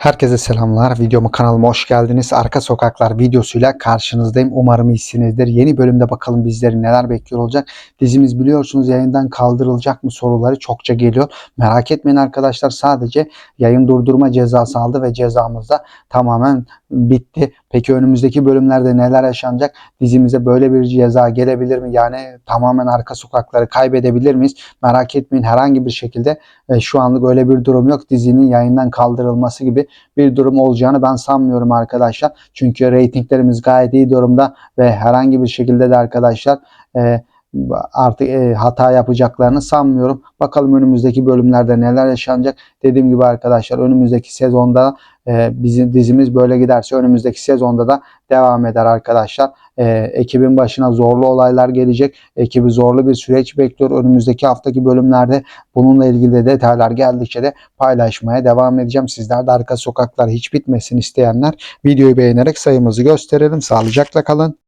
Herkese selamlar. Videomu kanalıma hoş geldiniz. Arka Sokaklar videosuyla karşınızdayım. Umarım iyisinizdir. Yeni bölümde bakalım bizleri neler bekliyor olacak. Dizimiz biliyorsunuz yayından kaldırılacak mı soruları çokça geliyor. Merak etmeyin arkadaşlar. Sadece yayın durdurma cezası aldı ve cezamız da tamamen bitti. Peki önümüzdeki bölümlerde neler yaşanacak? Dizimize böyle bir ceza gelebilir mi? Yani tamamen arka sokakları kaybedebilir miyiz? Merak etmeyin herhangi bir şekilde e, şu anlık öyle bir durum yok. Dizinin yayından kaldırılması gibi bir durum olacağını ben sanmıyorum arkadaşlar. Çünkü reytinglerimiz gayet iyi durumda ve herhangi bir şekilde de arkadaşlar e, artık e, hata yapacaklarını sanmıyorum. Bakalım önümüzdeki bölümlerde neler yaşanacak. Dediğim gibi arkadaşlar önümüzdeki sezonda e, bizim dizimiz böyle giderse önümüzdeki sezonda da devam eder arkadaşlar. E, ekibin başına zorlu olaylar gelecek. Ekibi zorlu bir süreç bekliyor. Önümüzdeki haftaki bölümlerde bununla ilgili de detaylar geldikçe de paylaşmaya devam edeceğim. Sizler de arka sokaklar hiç bitmesin isteyenler videoyu beğenerek sayımızı gösterelim. Sağlıcakla kalın.